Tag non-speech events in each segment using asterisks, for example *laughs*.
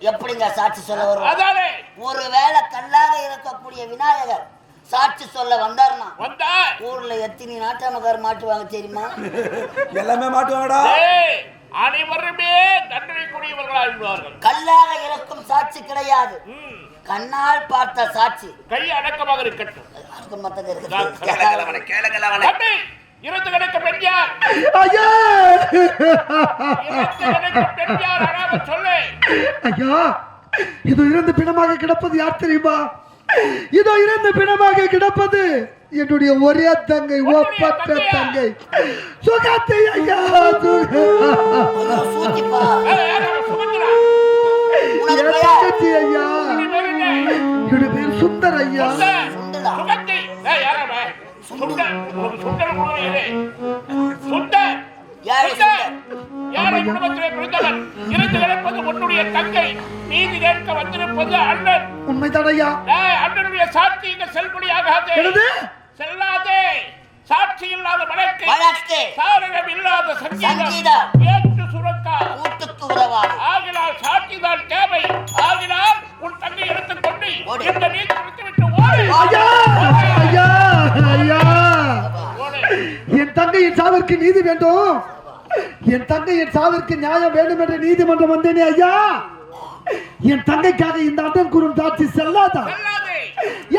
எப்படிங்க சாட்சி சொல்ல வருவார் ஒருவேளை கல்லாக இருக்கக்கூடிய விநாயகர் சாட்சி சொல்ல வந்தார்னா வந்தா ஊர்ல எத்தனை நாட்டாமக்கார் மாட்டுவாங்க தெரியுமா? *laughs* எல்லாமே மாட்டுவாங்கடா. ஏய், அனைவருமே தண்டனைக்குரியவர்களாக கல்லாக இருக்கும் சாட்சி கிடையாது. கண்ணால் பார்த்த சாட்சி. கை அடக்கமாக இருக்கட்டும். அதுக்கு மத்தது இறந்து கிடக்க பெண் யார் ஐயா பெண் யார் சொல்லு. ஐயா இதோ இறந்து பிணமாக கிடப்பது யார் தெரியுமா? இதோ இறந்து பிணமாக கிடப்பது என்னுடைய ஒரே தங்கை ஒப்பற்ற தங்கை. சுகத்தை ஐயா சுக- ஐயோ? என்னுடைய பேர் சுந்தர் ஐயா. உனக்கு சுந்தர் குடும்பம் இது. சுந்தர். யாரு குடும்பத்திலே பிறந்தவன் இறந்து கிடப்பது உன்னுடைய தங்கை நீதி கேட்க வந்திருப்பது அண்ணன் அண்ணனுடைய சாட்சி இங்க செல்படியாகாதே? செல்லாதே சாட்சி இல்லாத வழக்கு வழக்கு சாரகம் இல்லாத சங்கீதம். ஏற்று சுரக்கா கூட்டுக்கு உறவாடு ஆகினால் சாட்சிதான் தேவை ஆகினால் உன் தங்கை எடுத்துக்கொண்டு. இந்த நீதி விட்டு ஐயா! ஐயா! ஐயா! என் தங்கையின் சாவிற்கு நீதி வேண்டும். என் தங்கையின் சாவிற்கு நியாயம் வேண்டும் என்று நீதிமன்றம் வந்தேனே ஐயா! என் தங்கைக்காக இந்த அண்ணன் கூறும் சாட்சி செல்லாதா?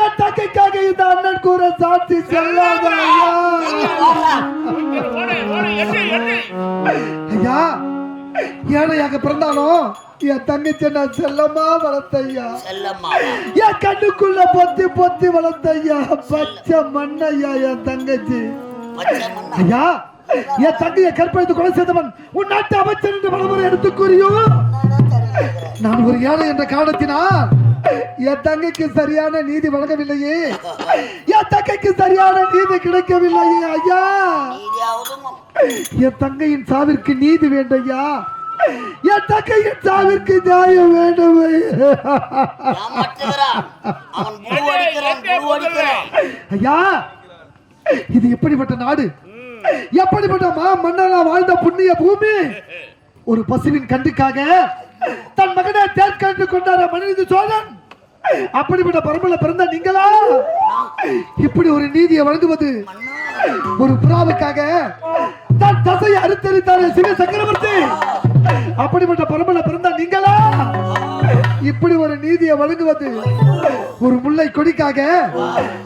என் தங்கைக்காக இந்த அண்ணன் கூறும் சாட்சி செல்லாதா ஐயா! ஐயா! ஏழையாக பிறந்தாலும் என் தங்கச்சி நான் செல்லமா வளர்த்த ஐயா செல்லம்மா. என் கண்ணுக்குள்ள பொத்தி பொத்தி வளர்த்த ஐயா பச்சை மண்ணையா என் தங்கச்சி? ஐயா என் தங்கையை கற்பழித்து கொலை செய்தவன் உன் நாட்டு அமைச்சர் என்று பலமுறை எடுத்துக் கூறியோ நானா ஒரு ஏழை என்ற காரணத்தினால் என் தங்கைக்கு சரியான நீதி வழங்கவில்லையே. என் தங்கைக்கு சரியான நீதி கிடைக்கவில்லையே ஐயா. என் தங்கையின் சாவிற்கு நீதி வேண்டும் ஐயா என் தங்கையின் சாவிற்கு நியாயம் வேண்டும். ஐயா. இது எப்படிப்பட்ட நாடு? எப்படிப்பட்ட மா மன்னனா வாழ்ந்த புண்ணிய பூமி? ஒரு பசுவின் கண்டுக்காக தன் மகனை தேர்க்கென்று கொண்டார மனித சோழன். அப்படிப்பட்ட பரம்பல பிறந்த நீங்களா? இப்படி ஒரு நீதியை வழங்குவது ஒரு புறாவுக்காக தன் தசையை அறுத்தறித்தாரே சிவ சக்கரவர்த்தி. அப்படிப்பட்ட பரம்பல பிறந்தா நீங்களா? இப்படி ஒரு நீதியை வழங்குவது ஒரு முல்லை கொடிக்காக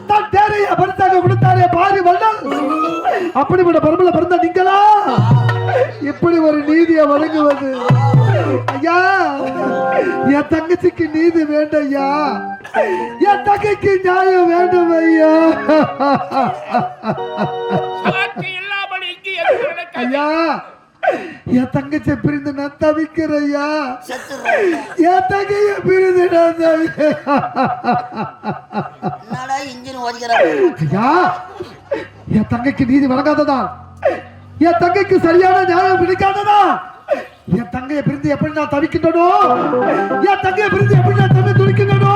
தான் தேரையை பரிசாக கொடுத்தாரே பாரி வள்ளல். அப்படிப்பட்ட பரம்பல பிறந்தா நீங்களா? இப்படி ஒரு நீதியை வழங்குவது ஐயா என் தங்கச்சிக்கு நீதி வேண்டும் ஐயா. என் தங்கைக்கு நியாயம் வேண்டும் ஐயா. ஐயா என் தங்கச்சி பிரிந்து நான் தவிக்கிறேன் ஐயா என் தங்கைய பிரிந்து நான் ஐயா என் தங்கைக்கு நீதி வழங்காததா? என் தங்கைக்கு சரியான நியாயம் கிடைக்காததா என் தங்கையை பிரிந்து எப்படி நான் தவிக்கின்றனோ? என் தங்கையை பிரிந்து எப்படி நான் தன்னை துடிக்கின்றனோ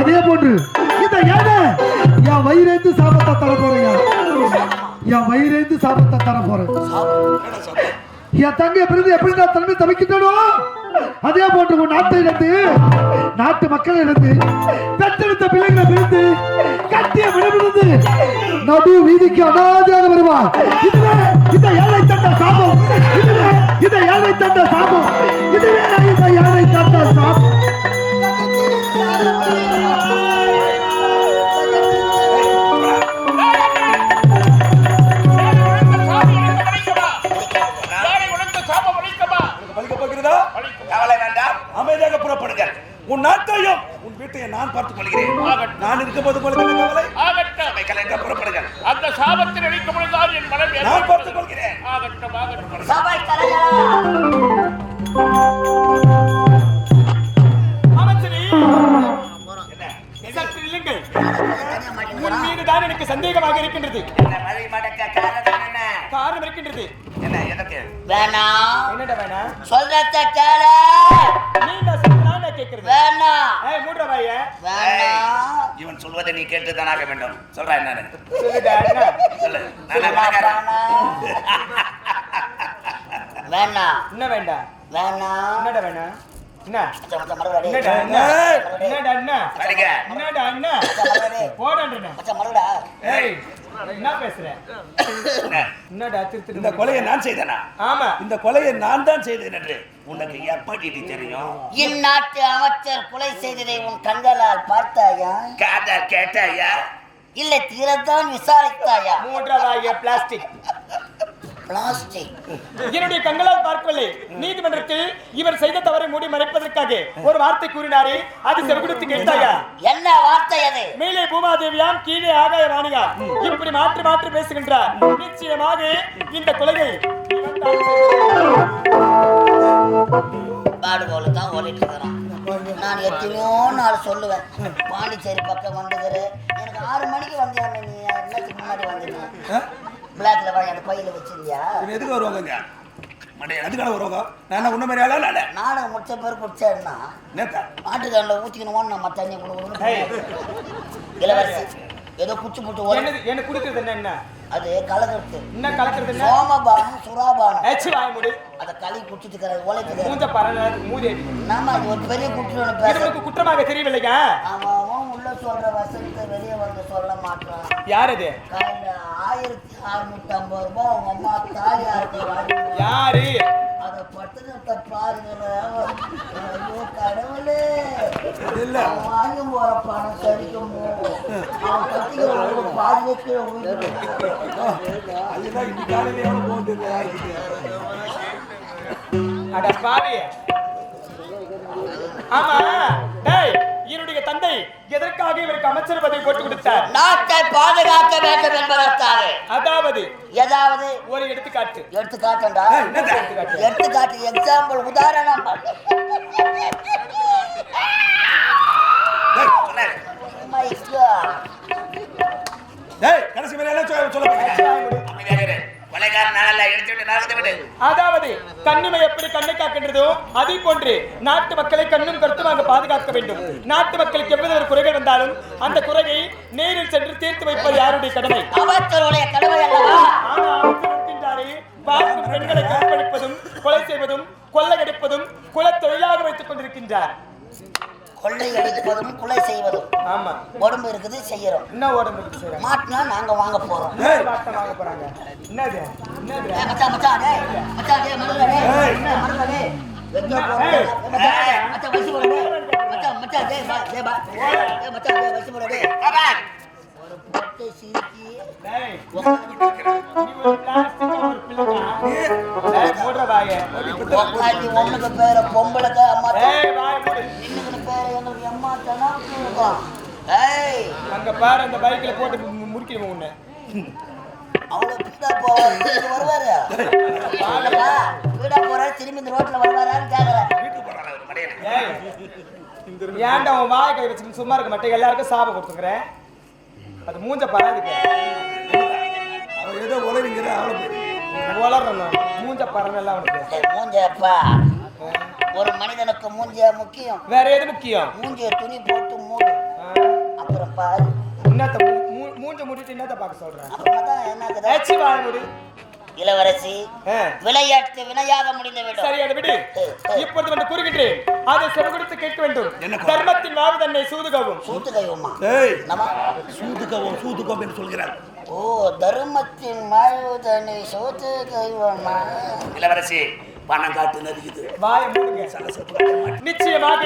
அதே போன்று இந்த ஏழை என் வயிறேந்து சாபத்தை தர போறேன் என் வயிறேந்து சாபத்தை தர போறேன். என் தங்கையை பிறந்து எப்படி நான் தன்மை தவிக்கின்றனோ அதே போன்று உன் நாட்டை இருந்து நாட்டு மக்கள் இருந்து பெற்றெடுத்த பிள்ளைகளை பிரிந்து கட்டிய விடமிருந்து நடு வீதிக்கு அனாதையாக வருவார் இதுவே இந்த ஏழை தந்த சாபம். இதுவே இந்த ஏழை தந்த சாபம். இதுவே இந்த ஏழை தந்த சாபம். பாருங்க. உன் நாட்டையும் உன் வீட்டையும் நான் பார்த்துக் கொள்கிறேன். நான் இருக்கும் போது போல கவலை? ஆகட்டும். புறப்படுங்க அந்த சாபத்தில் அழிக்கும் பொழுதுதான் என் மனம் நான் பார்த்துக் கொள்கிறேன். ஆகட்டும் ஆகட்டும். சபை தான் எனக்கு சந்தேகமாக இருக்கின்றது. காரணம் இருக்கின்றது. என்ன வேணாம். என்னடா வேணாம் சொல்றத கேளு வேணாம் ஏய் மூடுற வேணாம் இவன் சொல்வதை நீ கேட்டு தானாக வேண்டும். சொல்றா என்ன? சொல்லு. வேணாம் என்ன வேண்டாம் வேணாம் என்னடா வேணா? என்ன? மறுபடி என்னடா இந்த கொலையை நான் செய்தேனா? ஆமா. இந்த கொலையை நான் தான் செய்தேன் என்று உனக்கு எப்படி தெரியும்? இந்நாட்டு அமைச்சர் கொலை செய்ததை உன் கண்களால் பார்த்தாயா? காதா கேட்டாயா? இல்லை தீரத்தான் விசாரித்தாயா? மூடுற வாய பிளாஸ்டிக் பிளாஸ்டிக் என்னுடைய கண்களால் பார்க்கவில்லை. நீதிமன்றத்தில் இவர் செய்த தவறை மூடி மறைப்பதற்காக ஒரு வார்த்தை கூறினாரே அது செவிடுத்து கேட்டாயா? என்ன வார்த்தை அது? மேலே பூமாதேவியாம் கீழே ஆகாய வாணியா இப்படி மாற்றி மாற்றி பேசுகின்றார். நிச்சயமாக இந்த கொலையை தான் பாடுகோல தான் ஓடிட்டு இருக்கிறான். நான் எத்தனையோ நாள் சொல்லுவேன் பாண்டிச்சேரி பக்கம் வந்துக்கிற. எனக்கு ஆறு மணிக்கு வந்தியா நீ? என்னத்துக்கு முன்னாடி வந்துட்டீங்க பிளாக்ல வாங்கி அந்த பையில வச்சிருந்தியா? எதுக்கு வருவாங்க மடைய எதுக்கான வருவாங்க நான் உன்ன மாதிரி ஆளா நானே நாடகம் முடிச்ச பேர் குடிச்சாருன்னா நேத்தா? மாட்டுக்காரில் ஊற்றிக்கணுமோன்னு நம்ம தண்ணி கொடுக்கணும் இளவரசி ஏதோ குச்சி போட்டு என்ன குடிக்கிறது என்ன என்ன? அது கலக்கிறது. என்ன கலக்கிறது சோமபானம் சுறாபானம். ஏச்சு வாய முடி. அதை களி குடிச்சிட்டு இருக்கிற உழைக்குது மூஞ்ச பரல மூதேவி நாம அது ஒரு பெரிய குற்றம்னு பேச உனக்கு குற்றமாக அவன் அவன் உள்ள சொல்ற வசனத்தை வெளியே வந்து சொல்ல மாட்டான். யார் அது? ஆயிரத்தி அறுநூத்தி ஐம்பது ரூபாய் அவங்க அம்மா வாங்கி யாரு? அதை பட்டணத்தை பாருங்களேன். ஐயோ கடவுளே. இல்ல. வாங்கி போற பணம் சரிக்குமோ அவன் கத்திக்கிற பாதி கீழே விழுந்துடும். அதுதான் இன்னைக்கு காலையில எவ்வளவு போகுது அட பாவி ஆமா. டேய் என்னுடைய தந்தை எதற்காக இவருக்கு அமைச்சர் பதவி போட்டு கொடுத்தார்? நாட்டை பாதுகாக்க வேண்டும் என்பதற்காக அதாவது ஏதாவது ஒரு எடுத்துக்காட்டு. எடுத்து காட்டண்டா ஏய், என்னது? எடுத்து காட்டு எக்ஸாம்பிள் உதாரணம். அதாவது கண்ணிமை எப்படி கண்ணை காக்கின்றதோ அதே போன்று நாட்டு மக்களை கண்ணும் கருத்துமாக பாதுகாக்க வேண்டும். நாட்டு மக்களுக்கு எவ்வளவு ஒரு குறைகள் வந்தாலும் அந்த குறையை நேரில் சென்று தீர்த்து வைப்பது யாருடைய கடமை? அமைச்சருடைய கடமை அல்லவா பார்க்கும் பெண்களை கற்பழிப்பதும் கொலை செய்வதும் கொள்ளையடிப்பதும் குல தொழிலாக வைத்துக் கொண்டிருக்கின்றார். கொள்ளை அடிப்பதும் கொலை செய்வதும். ஆமா. உடம்பு இருக்குது செய்யறோம். என்ன உடம்பு செய்யறாங்க மாட்டினா நாங்க வாங்க போறோம். வாங்க போறாங்க. என்னது? மச்சான் மச்சான் டேய் மச்சான் டேய் மருதா டேய் மருதா டேய் வெங்க போறோம் ஏய். மச்சான் மச்சான் வசி போடு டேய். மச்சான் மச்சான் டேய் பா டேய் பா. டேய் மச்சான் டேய் வசி போடு டேய். பாபா, ஒரு பொட்டை ஒண்ணுக்கு பேர பொம்பளைக்கு அம்மா. இன்னுக்கு பேர எங்களுக்கு அம்மா தானா ஏய். அங்க பாரு அந்த பைக்ல போட்டு மு- முறுக்கிடுவோம் உன்னை. அவ்வளவு பீடா போவாரு வருவாரு? பீடா போறாரு திரும்பி இந்த ரோட்ல வருவாரான்னு கேக்குறேன். வீட்டுக்கு போறான் அவரு, மடையனே. ஏய், ஏன்டா உன் வாயை கை சும்மா இருக்க மாட்டேன்? எல்லாருக்கும் சாபம் கொடுத்துக்கிறேன். அது மூஞ்ச பராதுக்க. அவர் ஏதோ உலகிங்கிற அவ்வளவு வளரணும் மூஞ்ச பரவெல்லாம் அவனுக்கு. மூஞ்சப்பா. ஒரு மனிதனுக்கு மூஞ்சிய முக்கியம். வேற எது முக்கியம்? மூஞ்சிய துணி போட்டு மூடு. ஆ, அப்புறம் பாரு. என்னத்த மூஞ்ச மூடிட்டு என்னத்த பார்க்க சொல்றேன். அப்புறமா தான் என்ன ஏச்சி வாய மூடு. இளவரசி விளையாட்டு வினையாக முடிந்து விடும் சரி அதை விடு. இப்பொழுது வந்து கூறுகின்றேன். அதை செவிடுத்து கேட்க வேண்டும்? தர்மத்தின் வாழ்வு தன்னை சூதுகவும். சூத்து கைவமா ஏய். நம்ம சூதுக்கவும் சூதுக்கவும் என்று சொல்கிறார். ஓ தர்மத்தின் வாழ்வுதனை சோத்து கைவமா இளவரசி பணம் காட்டுனது இது வாய மூடுங்க. நிச்சயமாக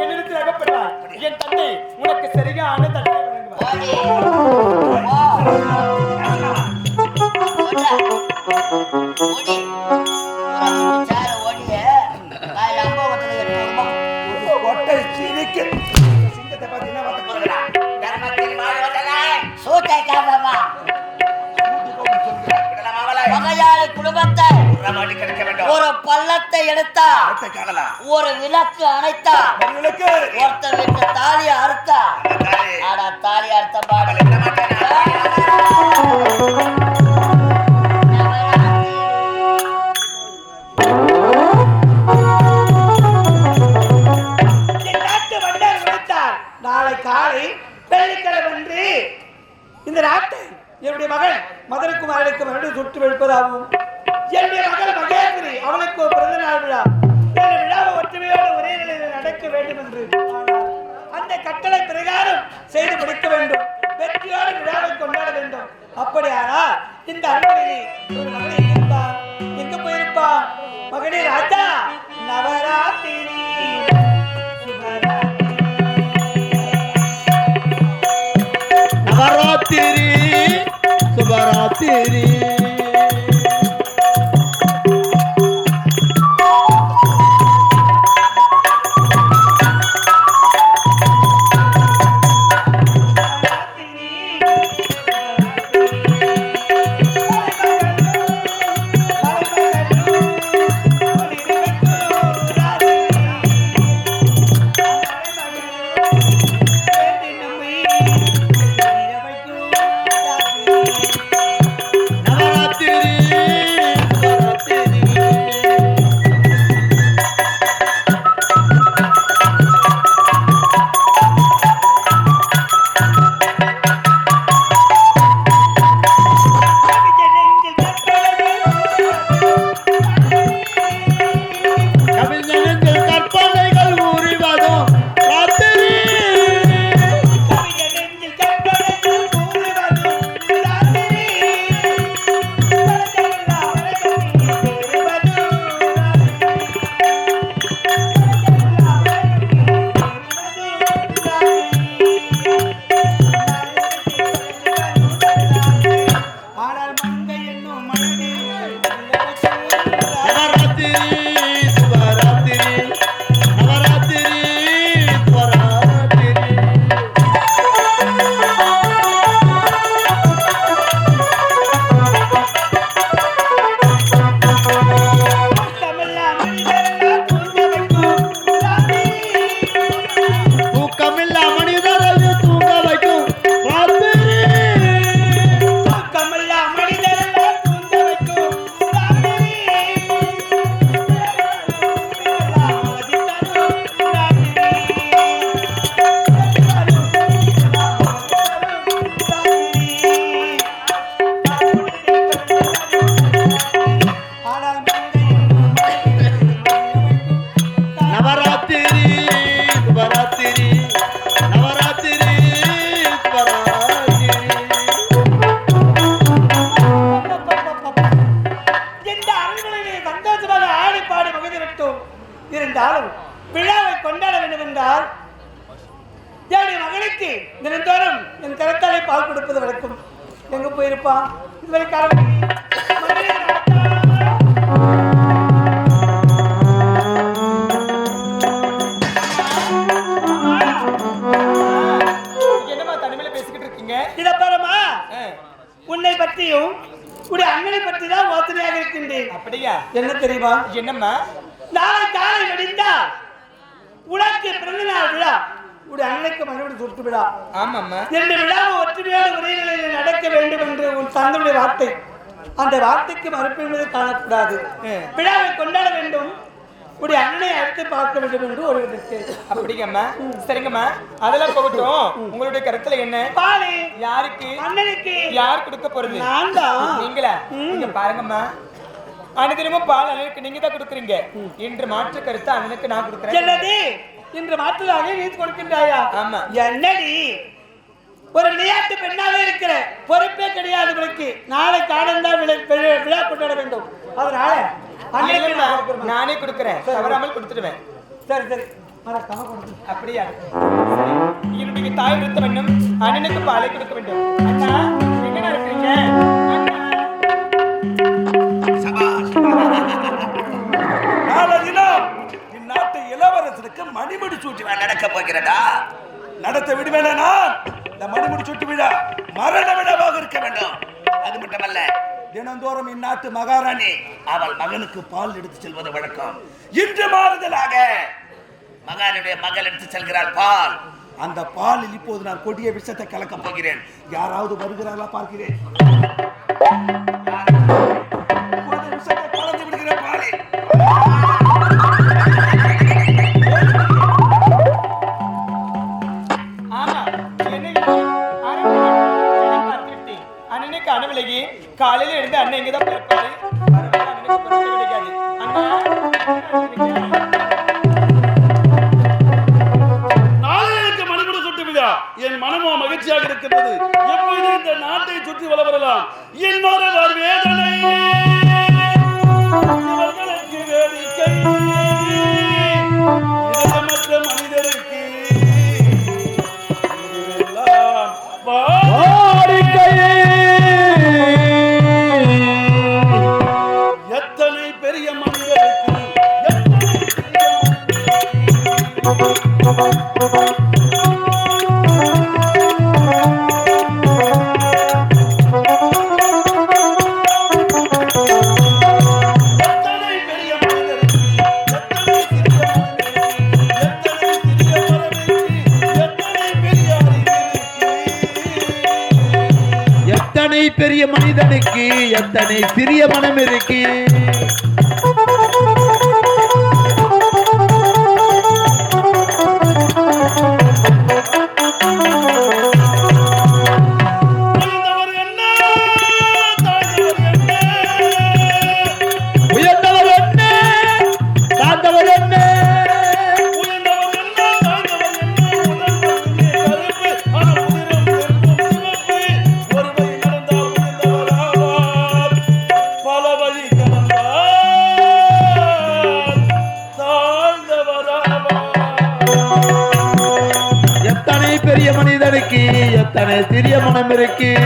என்னிடத்தில் அகப்பட்டார் என் தந்தை உனக்கு சரியான தண்டனை வழங்குவார். ஒரு பள்ளத்தை எடுத்தா ஒரு விளக்கு அணைத்தா ஒருத்த வீட்டு தாலி அறுத்தா. ஆனா தாலி அறுத்த பாடல காலை வெள்ளிக்கிழமை அன்று இந்த நாட்டை என்னுடைய மகன் மதனகுமாரனுக்கு மறுபடியும் சுட்டு வெளுப்பதாகவும் என்னுடைய மகள் மகேஸ்வரி அவனுக்கு ஒரு பிறந்த நாள் விழா. விழாவை ஒற்றுமையோடு ஒரே நிலையில் நடக்க வேண்டும் என்று அந்த கட்டளை பிரகாரம் செய்து முடிக்க வேண்டும். வெற்றியோடு விழாவை கொண்டாட வேண்டும். அப்படியானால் இந்த அரண்மனையிலே ஒரு மகனை இருப்பார் எங்க போயிருப்பா மகனே ராஜா நவராத்திரி. நவராத்திரி சுபராத்திரி நவராத்திரி என்ன தெரியுமா? என்னம்மா? நாளை காலை வெடிந்தா உனக்கு பிறந்த நாள் விழா. உடைய அண்ணனுக்கு மறுபடியும் சுட்டு விழா. ஆமாம்மா. ரெண்டு விழாவை ஒற்றுமையோடு ஒரே நிலையில் நடக்க வேண்டும் என்று உன் தந்தையுடைய வார்த்தை. அந்த வார்த்தைக்கு மறுப்பு என்பது காணக்கூடாது. விழாவை கொண்டாட வேண்டும். உடைய அண்ணனை அடுத்து பார்க்க வேண்டும் என்று ஒரு அப்படிங்கம்மா. சரிங்கம்மா. அதெல்லாம் போகட்டும். உங்களுடைய கருத்துல என்ன? பாலி. யாருக்கு? அண்ணனுக்கு. யார் கொடுக்க போறது? நான் தான் நீங்களா நீங்க பாருங்கம்மா. அனுதினமும் பால் அண்ணனுக்கு நீங்க தான் கொடுக்குறீங்க. இன்று மாற்று கருத்து அண்ணனுக்கு நான் கொடுக்குறேன். என்னது? இன்று மாற்றலாக நீ கொடுக்கின்றாயா? ஆமா. என்னடி? ஒரு விளையாட்டு பெண்ணாக இருக்கிற பொறுப்பே கிடையாது உனக்கு. நாளை காலந்தான் விழா விழா- கொண்டாட வேண்டும். அதனால நான் கொடுக்கிறேன். தவறாமல் கொடுத்துடுவேன். சரி சரி. அப்படியா. என்னுடைய தாய் விருத்த வேண்டும் அண்ணனுக்கு பாலை கொடுக்க வேண்டும். அண்ணா எங்கடா இருக்கீங்க? மணிமுடி சூட்டி விழா நடக்க போகிறதா? நடத்த விடுவேனா நான்? இந்த மணிமுடி சுட்டு விழா மரண விழாவாக இருக்க வேண்டும். அது மட்டுமல்ல தினந்தோறும் இந்நாட்டு மகாராணி அவள் மகனுக்கு பால் எடுத்து செல்வது வழக்கம். இன்று மாறுதலாக மகானுடைய மகள் எடுத்து செல்கிறாள் பால். அந்த பாலில் இப்போது நான் கொடிய விஷத்தை கலக்கப் போகிறேன். யாராவது வருகிறார்களா பார்க்கிறேன். வரலாம் இன்னொரு வேதனை பெரிய மனிதனுக்கு எத்தனை சிறிய மனம் இருக்கு? எத்தனை